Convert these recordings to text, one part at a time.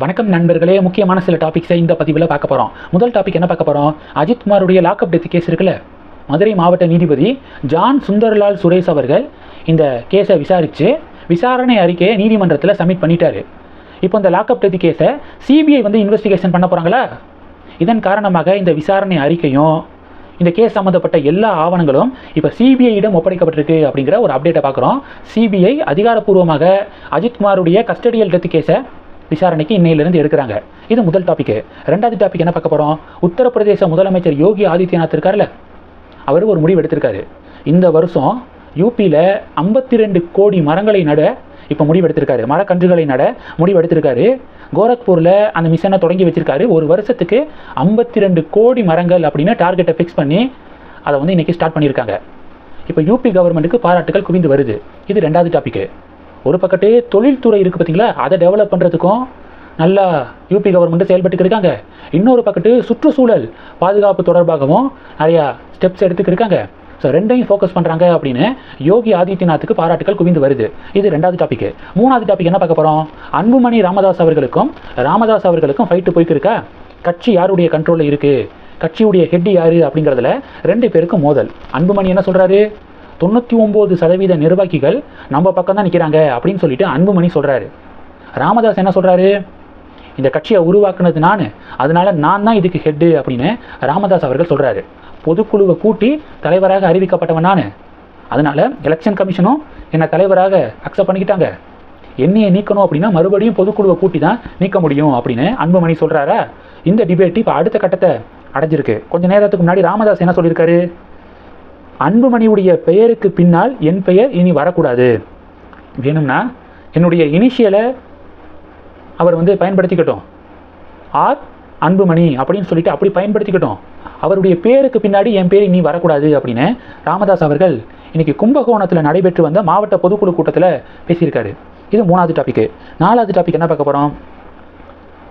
வணக்கம் நண்பர்களே முக்கியமான சில டாபிக்ஸை இந்த பதிவில் பார்க்க போகிறோம் முதல் டாபிக் என்ன பார்க்க போகிறோம் அஜித்குமாருடைய லாக்அப் டெத் கேஸ் இருக்குல்ல? மதுரை மாவட்ட நீதிபதி ஜான் சுந்தர்லால் சுரேஷ் அவர்கள் இந்த கேஸை விசாரித்து விசாரணை அறிக்கையை நீதிமன்றத்தில் சப்மிட் பண்ணிட்டாரு. இப்போ இந்த லாக்அப் டெத் கேஸை சிபிஐ வந்து இன்வெஸ்டிகேஷன் பண்ண போகிறாங்களா இதன் காரணமாக இந்த விசாரணை அறிக்கையும் இந்த கேஸ் சம்மந்தப்பட்ட எல்லா ஆவணங்களும் இப்போ சிபிஐயிடம் ஒப்படைக்கப்பட்டிருக்கு அப்படிங்கிற ஒரு அப்டேட்டை பார்க்குறோம். சிபிஐ அதிகாரப்பூர்வமாக அஜித்குமாருடைய கஸ்டடியல் டெத் கேஸை விசாரணைக்கு இன்னையிலிருந்து எடுக்கிறாங்க. இது முதல் டாபிக் ரெண்டாவது டாபிக் என்ன பார்க்க போகிறோம் உத்தரப்பிரதேச முதலமைச்சர் யோகி ஆதித்யநாத் இருக்கார்ல அவர் ஒரு முடிவு எடுத்திருக்காரு. இந்த வருஷம் யூபியில் ஐம்பத்தி ரெண்டு கோடி மரங்களை நட இப்போ முடிவு எடுத்திருக்காரு. மரக்கன்றுகளை நட முடிவு எடுத்திருக்காரு. கோரக்பூரில் அந்த மிஷனை தொடங்கி வச்சிருக்காரு. ஒரு வருஷத்துக்கு ஐம்பத்தி ரெண்டு கோடி மரங்கள் அப்படின்னு டார்கெட்டை ஃபிக்ஸ் பண்ணி அதை வந்து இன்றைக்கி ஸ்டார்ட் பண்ணியிருக்காங்க. இப்போ யூபி கவர்மெண்ட்டுக்கு பாராட்டுகள் குவிந்து வருது. இது ரெண்டாவது டாபிக்கு ஒரு பக்கத்து தொழில்துறை இருக்குது பார்த்தீங்களா அதை டெவலப் பண்ணுறதுக்கும் நல்லா யூபி கவர்மெண்ட்டு செயல்பட்டு இருக்காங்க. இன்னொரு பக்கத்து சுற்றுச்சூழல் பாதுகாப்பு தொடர்பாகவும் நிறையா ஸ்டெப்ஸ் எடுத்துக்கு இருக்காங்க. ஸோ ரெண்டையும் ஃபோக்கஸ் பண்ணுறாங்க அப்படின்னு யோகி ஆதித்யநாத்துக்கு பாராட்டுகள் குவிந்து வருது. இது ரெண்டாவது டாபிக் மூணாவது டாபிக் என்ன பார்க்க போகிறோம் அன்புமணி ராமதாஸ் அவர்களுக்கும் ராமதாஸ் அவர்களுக்கும் ஃபைட்டு போய்க்கு இருக்கா? கட்சி யாருடைய கண்ட்ரோலில் இருக்குது கட்சியுடைய ஹெட் யார் அப்படிங்கிறதுல ரெண்டு பேருக்கும் மோதல். அன்புமணி என்ன சொல்கிறாரு தொண்ணூற்றி ஒம்பது சதவீத நிர்வாகிகள் நம்ம பக்கம் தான் நிற்கிறாங்க அப்படின்னு சொல்லிட்டு அன்புமணி சொல்கிறாரு ராமதாஸ் என்ன சொல்கிறாரு இந்த கட்சியை உருவாக்குனது நான் அதனால நான் தான் இதுக்கு ஹெட்டு அப்படின்னு ராமதாஸ் அவர்கள் சொல்கிறாரு பொதுக்குழுவை கூட்டி தலைவராக அறிவிக்கப்பட்டவன் நான். அதனால் எலெக்ஷன் கமிஷனும் என்னை தலைவராக அக்செப்ட் பண்ணிக்கிட்டாங்க. என்னையை நீக்கணும் அப்படின்னா மறுபடியும் பொதுக்குழுவை கூட்டி தான் நீக்க முடியும் அப்படின்னு அன்புமணி சொல்கிறாரா இந்த டிபேட் இப்போ அடுத்த கட்டத்தை அடைஞ்சிருக்கு. கொஞ்சம் நேரத்துக்கு முன்னாடி ராமதாஸ் என்ன சொல்லியிருக்காரு? அன்புமணியுடைய பெயருக்கு பின்னால் என் பெயர் இனி வரக்கூடாது. வேணும்னா என்னுடைய இனிஷியலை அவர் வந்து பயன்படுத்திக்கட்டும். ஆர் அன்புமணி அப்படின்னு சொல்லிட்டு அப்படி பயன்படுத்திக்கட்டும். அவருடைய பேருக்கு பின்னாடி என் பேர் இனி வரக்கூடாது அப்படின்னு ராமதாஸ் அவர்கள் இன்னைக்கு கும்பகோணத்தில் நடைபெற்று வந்த மாவட்ட பொதுக்குழு கூட்டத்தில் பேசியிருக்காரு. இது மூணாவது டாபிக் நாலாவது டாபிக் என்ன பார்க்க போகிறோம்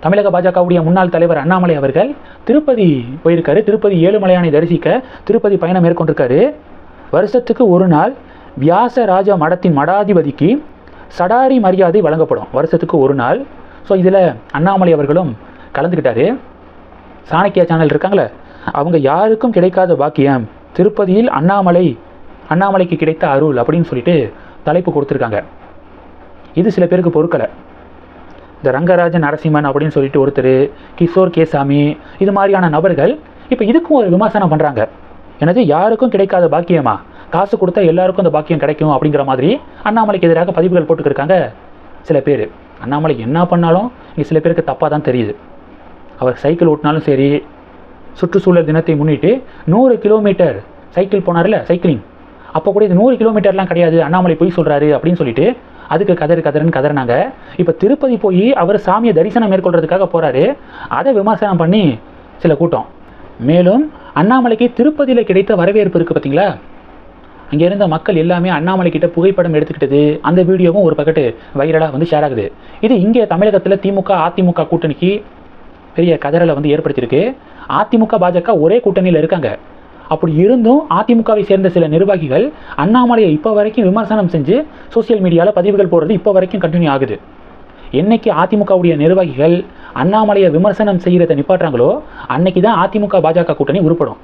தமிழக பாஜகவுடைய முன்னாள் தலைவர் அண்ணாமலை அவர்கள் திருப்பதி போயிருக்காரு. திருப்பதி ஏழுமலையானை தரிசிக்க திருப்பதி பயணம் மேற்கொண்டிருக்காரு. வருஷத்துக்கு ஒரு நாள் வியாசராஜ மடத்தின் மடாதிபதிக்கு சடாரி மரியாதை வழங்கப்படும். வருஷத்துக்கு ஒரு நாள். ஸோ இதில் அண்ணாமலை அவர்களும் கலந்துக்கிட்டாரு. சாணக்கியா சேனல் இருக்காங்களே அவங்க யாருக்கும் கிடைக்காத பாக்கியம் திருப்பதியில் அண்ணாமலை அண்ணாமலைக்கு கிடைத்த அருள் அப்படின்னு சொல்லிட்டு தலைப்பு கொடுத்துருக்காங்க. இது சில பேருக்கு பொறுக்கலை. இந்த ரங்கராஜன் நரசிம்மன் அப்படின்னு சொல்லிட்டு ஒருத்தர் கிஷோர் கேசாமி இது மாதிரியான நபர்கள் இப்போ இதுக்கும் ஒரு விமர்சனம் பண்ணுறாங்க எனது யாருக்கும் கிடைக்காத பாக்கியமா? காசு கொடுத்தா எல்லாருக்கும் அந்த பாக்கியம் கிடைக்கும் அப்படிங்கிற மாதிரி அண்ணாமலைக்கு எதிராக பதிவுகள் போட்டுக்கிருக்காங்க சில பேர். அண்ணாமலை என்ன பண்ணாலும் இங்கே சில பேருக்கு தப்பாக தான் தெரியுது. அவர் சைக்கிள் ஓட்டினாலும் சரி சுற்றுச்சூழல் தினத்தை முன்னிட்டு நூறு கிலோமீட்டர் சைக்கிள் போனார்ல சைக்கிளிங். அப்போ கூட இது நூறு கிலோமீட்டர்லாம் கிடையாது அண்ணாமலை போய் சொல்கிறாரு அப்படின்னு சொல்லிட்டு அதுக்கு கதறு கதறுன்னு கதறினாங்க. இப்போ திருப்பதி போய் அவர் சாமியை தரிசனம் மேற்கொள்றதுக்காக போகிறாரு அதை விமர்சனம் பண்ணி சில கூட்டம். மேலும் அண்ணாமலைக்கு திருப்பதியில் கிடைத்த வரவேற்பு இருக்குது பார்த்தீங்களா அங்கே இருந்த மக்கள் எல்லாமே அண்ணாமலை கிட்ட புகைப்படம் எடுத்துக்கிட்டது. அந்த வீடியோவும் ஒரு பக்கெட்டு வைரலாக வந்து ஷேர் ஆகுது. இது இங்கே தமிழகத்தில் திமுக அதிமுக கூட்டணிக்கு பெரிய கதறலை வந்து ஏற்படுத்தியிருக்கு. அதிமுக பாஜக ஒரே கூட்டணியில் இருக்காங்க. அப்படி இருந்தும் அதிமுகவை சேர்ந்த சில நிர்வாகிகள் அண்ணாமலையை இப்போ வரைக்கும் விமர்சனம் செஞ்சு சோசியல் மீடியாவில் பதிவுகள் போடுறது இப்போ வரைக்கும் கண்டினியூ ஆகுது. என்னைக்கு அதிமுகவுடைய நிர்வாகிகள் அண்ணாமலையை விமர்சனம் செய்கிறத நிப்பாட்டுறாங்களோ அன்னைக்கு தான் அதிமுக பாஜக கூட்டணி உருப்படும்.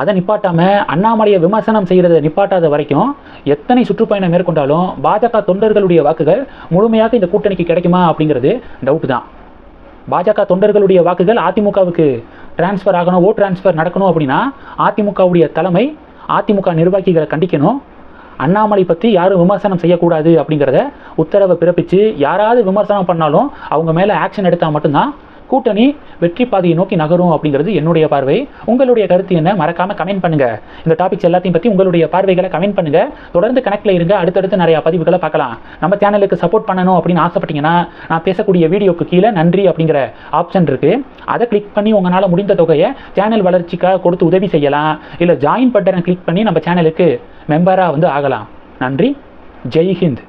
அதை நிப்பாட்டாமல் அண்ணாமலையை விமர்சனம் செய்கிறத நிப்பாட்டாத வரைக்கும் எத்தனை சுற்றுப்பயணம் மேற்கொண்டாலும் பாஜக தொண்டர்களுடைய வாக்குகள் முழுமையாக இந்த கூட்டணிக்கு கிடைக்குமா அப்படிங்கிறது டவுட் தான். பாஜக தொண்டர்களுடைய வாக்குகள் அதிமுகவுக்கு டிரான்ஸ்ஃபர் ஆகணும் ஓட் டிரான்ஸ்ஃபர் நடக்கணும் அப்படின்னா அதிமுகவுடைய தலைமை அதிமுக நிர்வாகிகளை கண்டிக்கணும். அண்ணாமலை பற்றி யாரும் விமர்சனம் செய்யக்கூடாது அப்படிங்கிறத உத்தரவை பிறப்பித்து யாராவது விமர்சனம் பண்ணாலும் அவங்க மேலே ஆக்ஷன் எடுத்தால் மட்டும்தான் கூட்டணி வெற்றி பாதையை நோக்கி நகரும் அப்படிங்கிறது என்னுடைய பார்வை. உங்களுடைய கருத்து என்ன? மறக்காம கமெண்ட் பண்ணுங்க. இந்த டாபிக்ஸ் எல்லாத்தையும் பற்றி உங்களுடைய பார்வைகளை கமெண்ட் பண்ணுங்க. தொடர்ந்து கனெக்ட்ல இருங்க. அடுத்தடுத்து நிறைய பதிவுகளை பார்க்கலாம். நம்ம சேனலுக்கு சப்போர்ட் பண்ணணும் அப்படின்னு ஆசைப்பட்டீங்கன்னா நான் பேசக்கூடிய வீடியோக்கு கீழே நன்றி அப்படிங்கிற ஆப்ஷன் இருக்கு. அதை கிளிக் பண்ணி உங்களால் முடிந்த தொகையை சேனல் வளர்ச்சிக்காக கொடுத்து உதவி செய்யலாம். இல்லை ஜாயின் பட்டனை கிளிக் பண்ணி நம்ம சேனலுக்கு மெம்பராக வந்து ஆகலாம். நன்றி. ஜெய் ஹிந்த்.